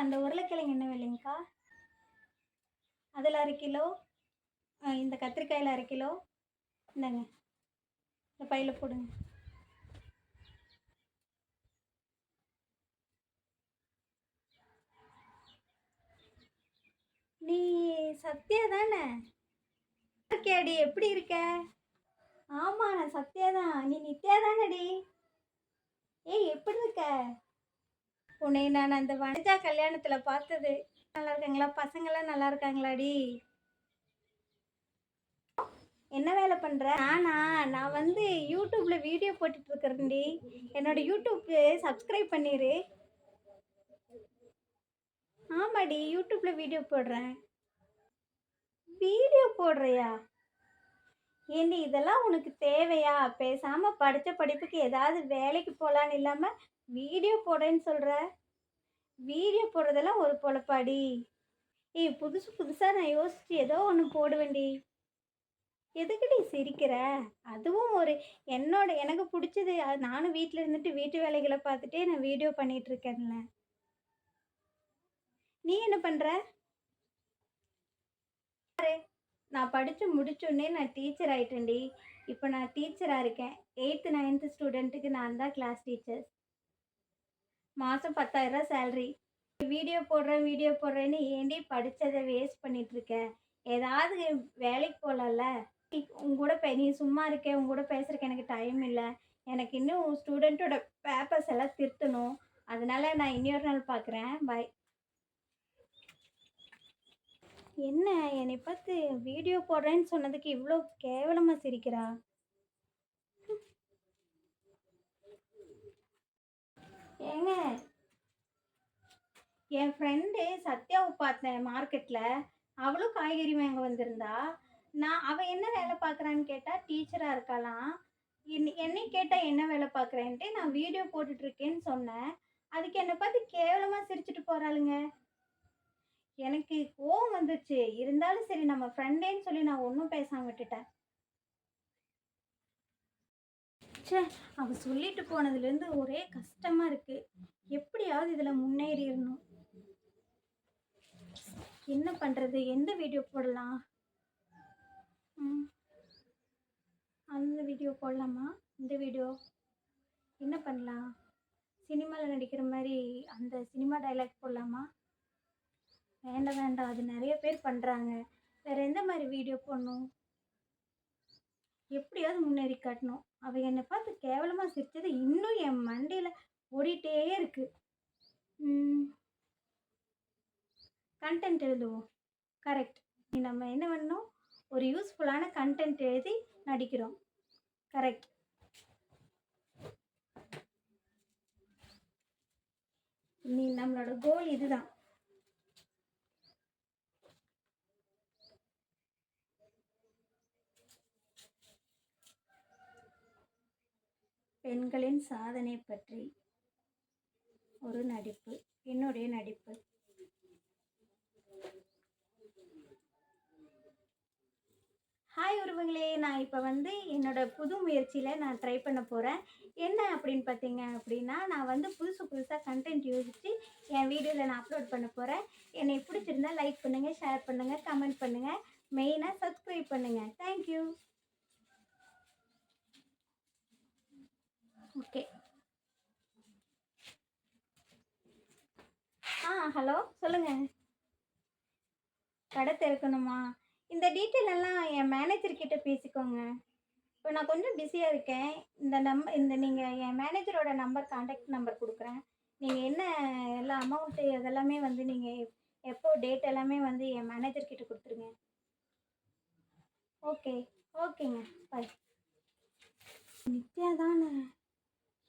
அந்த உருளைக்கிழங்கு என்ன விலைங்கக்கா? அதில் அரை கிலோ. இந்த கத்திரிக்காயில் அரை கிலோ. இந்தாங்க. இந்த பையில் போடுங்க. நீ சத்யா தானே? இருக்கியாடி எப்படி இருக்க? ஆமாம் நான் சத்யா தான். நீ நித்யா தானடி ஏய் எப்படி இருக்க? உன்னை நான் அந்த வனஜா கல்யாணத்தில் பார்த்தது. நல்லா இருக்காங்களா? பசங்களாம் நல்லா இருக்காங்களாடி? என்ன வேலை பண்ணுற நானா? நான் வந்து யூடியூப்பில் வீடியோ போட்டுட்டு இருக்கிறேன்டி. என்னோட யூடியூப்க்கு சப்ஸ்கிரைப் பண்ணிடு ஆமாடி யூடியூப்பில் வீடியோ போடுறேன். வீடியோ போடுறியா? ஏண்டி இதெல்லாம் உனக்கு தேவையா? பேசாமல் படித்த படிப்புக்கு ஏதாவது வேலைக்கு போகலான்னு இல்லாமல் வீடியோ போடுறேன்னு சொல்கிற வீடியோ போடுறதெல்லாம் ஒரு பொழப்பாடி ஏய் புதுசு புதுசாக நான் யோசிச்சு ஏதோ ஒன்று போடுவேன்டி. எதுக்குடி சிரிக்கிற? அதுவும் ஒரு என்னோட எனக்கு பிடிச்சது. அது நானும் வீட்டில் இருந்துட்டு வீட்டு வேலைகளை பார்த்துட்டே நான் வீடியோ பண்ணிட்டு இருக்கேன்ல. நீ என்ன பண்ணுற நான் படித்து முடிச்சோடனே நான் டீச்சர் ஆயிட்டேன்டி. இப்போ நான் டீச்சராக இருக்கேன். எயித்து நைன்த்து ஸ்டூடெண்ட்டுக்கு நான் தான் கிளாஸ் டீச்சர் மாதம் பத்தாயிரரூவா சேல்ரி வீடியோ போடுறேன் வீடியோ போடுறேன்னு ஏண்டி படித்ததை வேஸ்ட் பண்ணிகிட்ருக்கேன் ஏதாவது வேலைக்கு போகலாம்ல உங்க கூட பே நீ சும்மா இருக்கேன் உங்க கூட பேசுகிறக்கு எனக்கு டைம் இல்லை. எனக்கு இன்னும் ஸ்டூடெண்ட்டோட பேப்பர்ஸ் எல்லாம் திருத்தணும். அதனால் நான் இன்னொரு நாள் பார்க்குறேன் பாய் என்ன என்னை பார்த்து வீடியோ போடுறேன்னு சொன்னதுக்கு இவ்வளோ கேவலமாக சிரிக்கிறா? ஏங்க என் ஃப்ரெண்டு சத்யாவை பார்த்தேன் மார்க்கெட்டில் அவளும் காய்கறி வாங்க வந்திருந்தா. நான் அவள் என்ன வேலை பார்க்குறான்னு கேட்டால் டீச்சராக இருக்காளாம். என்னை என்னை கேட்டால் என்ன வேலை பார்க்குறேன்ட்டு நான் வீடியோ போட்டுட்ருக்கேன்னு சொன்னேன். அதுக்கு என்னை பார்த்து கேவலமாக சிரிச்சுட்டு போகிறாளுங்க எனக்கு கோவம் வந்துச்சு இருந்தாலும் சரி நம்ம ஃப்ரெண்டேன்னு சொல்லி நான் ஒன்றும் பேசாமல் விட்டுட்டேன். ச்சே அவ சொல்லிட்டு போனதுலேருந்து ஒரே கஷ்டமாக இருக்குது எப்படியாவது இதில் முன்னேறிடணும். என்ன பண்ணுறது எந்த வீடியோ போடலாம்? ம். அந்த வீடியோ போடலாமா? இந்த வீடியோ என்ன பண்ணலாம்? சினிமாவில் நடிக்கிற மாதிரி அந்த சினிமா டைலாக் போடலாமா? வேண்டாம் வேண்டாம். அது நிறைய பேர் பண்ணுறாங்க வேற எந்த மாதிரி வீடியோ போடணும்? எப்படியாவது முன்னேறி காட்டணும். அவ என்னை பார்த்து கேவலமாக சிரித்தது இன்னும் என் மண்டையில் ஓடிட்டே இருக்கு. கண்டென்ட் எழுதுவோம். கரெக்ட் நம்ம என்ன பண்ணணும்? ஒரு யூஸ்ஃபுல்லான கண்டென்ட் எழுதி நடிக்கிறோம். கரெக்ட் நீ நம்மளோட கோல் இதுதான். பெண்களின் சாதனை பற்றி ஒரு நடிப்பு. என்னுடைய நடிப்பு. ஹாய் உறவுங்களே நான் இப்போ வந்து என்னோட புது முயற்சியில் நான் ட்ரை பண்ண போகிறேன் என்ன அப்படின்னு பார்த்தீங்க அப்படின்னா நான் வந்து புதுசு புதுசாக கண்டென்ட் யோசித்து என் வீடியோவில் நான் அப்லோட் பண்ண போகிறேன் என்னை பிடிச்சிருந்தா லைக் பண்ணுங்கள் ஷேர் பண்ணுங்கள் கமெண்ட் பண்ணுங்கள் மெயினாக சப்ஸ்கிரைப் பண்ணுங்கள் தேங்க்யூ ஓகே ஆ ஹலோ சொல்லுங்கள் கடை திறக்கணுமா? இந்த டீட்டெயில் எல்லாம் என் மேனேஜர் கிட்ட பேசிக்கோங்க. இப்போ நான் கொஞ்சம் பிஸியாக இருக்கேன். இந்த நம்பர் இந்த நீங்கள் என் மேனேஜரோட நம்பர் காண்டாக்ட் நம்பர் கொடுக்குறேன். நீங்கள் என்ன எல்லா அமௌண்ட்டு அதெல்லாமே வந்து நீங்கள் எப்போ டேட் எல்லாமே வந்து என் மேனேஜர் கிட்ட கொடுத்துருங்க. ஓகே ஓகேங்க பாய் நித்யா தானே?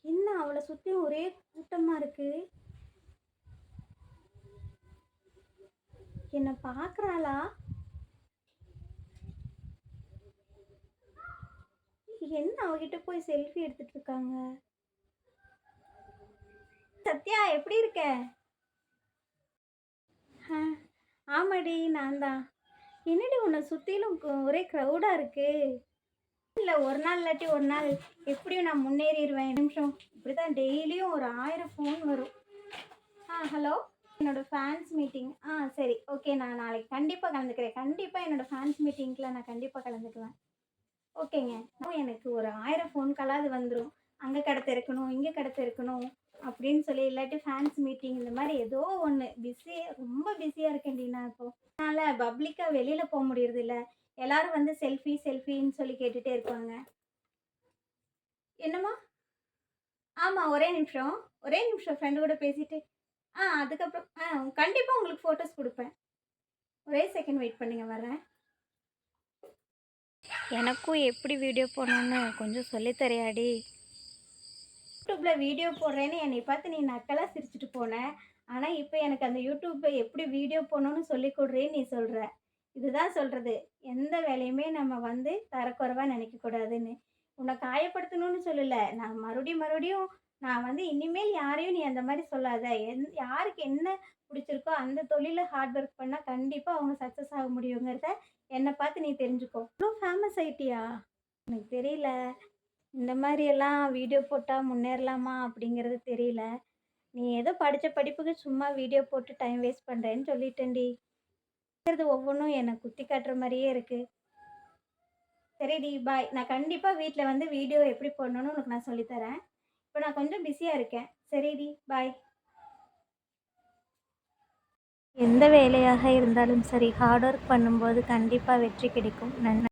என்ன அவளை சுற்றி ஒரே கூட்டமாக இருக்குது என்னை பார்க்குறாளா? என்ன அவகிட்ட போய் செல்ஃபி எடுத்துட்டு இருக்காங்க? சத்யா எப்படி இருக்க? ஆ, ஆமாடி நான் தான் என்னடி உன்னை சுற்றிலும் ஒரே க்ரௌடாக இருக்குது இல்லை ஒரு நாள் இல்லாட்டி ஒரு நாள். எப்படியும் நான் முன்னேறிடுவேன். நிமிஷம். இப்படி தான் டெய்லியும் ஒரு ஆயிரம் ஃபோன் வரும். ஆ ஹலோ என்னோட ஃபேன்ஸ் மீட்டிங் ஆ சரி. ஓகே நான் நாளைக்கு கண்டிப்பாக கலந்துக்கிறேன். கண்டிப்பாக என்னோட ஃபேன்ஸ் மீட்டிங்கில் நான் கண்டிப்பாக கலந்துக்குவேன். ஓகேங்க எனக்கு ஒரு ஆயிரம் ஃபோன் காலாவது வந்துடும் அங்கே கடை திறக்கணும் இங்கே கடை அப்படின்னு சொல்லி இல்லாட்டி ஃபேன்ஸ் மீட்டிங் இந்த மாதிரி ஏதோ ஒன்று பிஸி ரொம்ப பிஸியாக இருக்கேன்டி நான் இப்போது அதனால் பப்ளிக்காக வெளியில் போக முடியறதில்ல. எல்லாரும் வந்து செல்ஃபி செல்ஃபின்னு சொல்லி கேட்டுகிட்டே இருப்பாங்க. என்னம்மா? ஆமாம் ஒரே நிமிஷம். ஒரே நிமிஷம் ஃப்ரெண்டு கூட பேசிட்டு ஆ அதுக்கப்புறம் ஆ கண்டிப்பாக உங்களுக்கு ஃபோட்டோஸ் கொடுப்பேன். ஒரே செகண்ட் வெயிட் பண்ணுங்க வரேன் எனக்கும் எப்படி வீடியோ போடணும்னு கொஞ்சம் சொல்லித் தரியாடி. யூடியூப்பில் வீடியோ போடுறேன்னு என்னை பார்த்து நீ நக்கலாக சிரிச்சிட்டு போன. ஆனால் இப்போ எனக்கு அந்த யூடியூப்பை எப்படி வீடியோ போடணும்னு சொல்லி கொடுறேன்னு நீ சொல்கிற இதுதான் சொல்கிறது எந்த வேலையுமே நம்ம வந்து தரக்குறைவாக நினைக்கக்கூடாதுன்னு. உன்னை காயப்படுத்தணும்னு சொல்லலை. நான் மறுபடியும் மறுபடியும் நான் வந்து இனிமேல் யாரையும் நீ அந்த மாதிரி சொல்லாத. எந் யாருக்கு என்ன பிடிச்சிருக்கோ அந்த தொழிலில் ஹார்ட் ஒர்க் பண்ணால் கண்டிப்பாக அவங்க சக்ஸஸ் ஆக முடியுங்கிறத என்னை பார்த்து நீ தெரிஞ்சுக்கோ. இவ்வளோ ஃபேமஸ் ஆயிட்டியா? எனக்கு தெரியல. இந்த மாதிரியெல்லாம் வீடியோ போட்டால் முன்னேறலாமா அப்படிங்கிறது தெரியல. நீ ஏதோ படித்த படிப்புக்கு சும்மா வீடியோ போட்டு டைம் வேஸ்ட் பண்ணுறேன்னு சொல்லிட்டேன்டி. இருக்கிறது ஒவ்வொன்றும் என்னை குத்தி காட்டுற மாதிரியே இருக்குது சரிடி பாய் நான் கண்டிப்பாக வீட்டில் வந்து வீடியோ எப்படி போடணும்னு உனக்கு நான் சொல்லித்தரேன் இப்போ நான் கொஞ்சம் பிஸியாக இருக்கேன். சரிடி பாய் எந்த வேலையாக இருந்தாலும் சரி ஹார்ட் ஒர்க் பண்ணும்போது கண்டிப்பாக வெற்றி கிடைக்கும். நன்றி.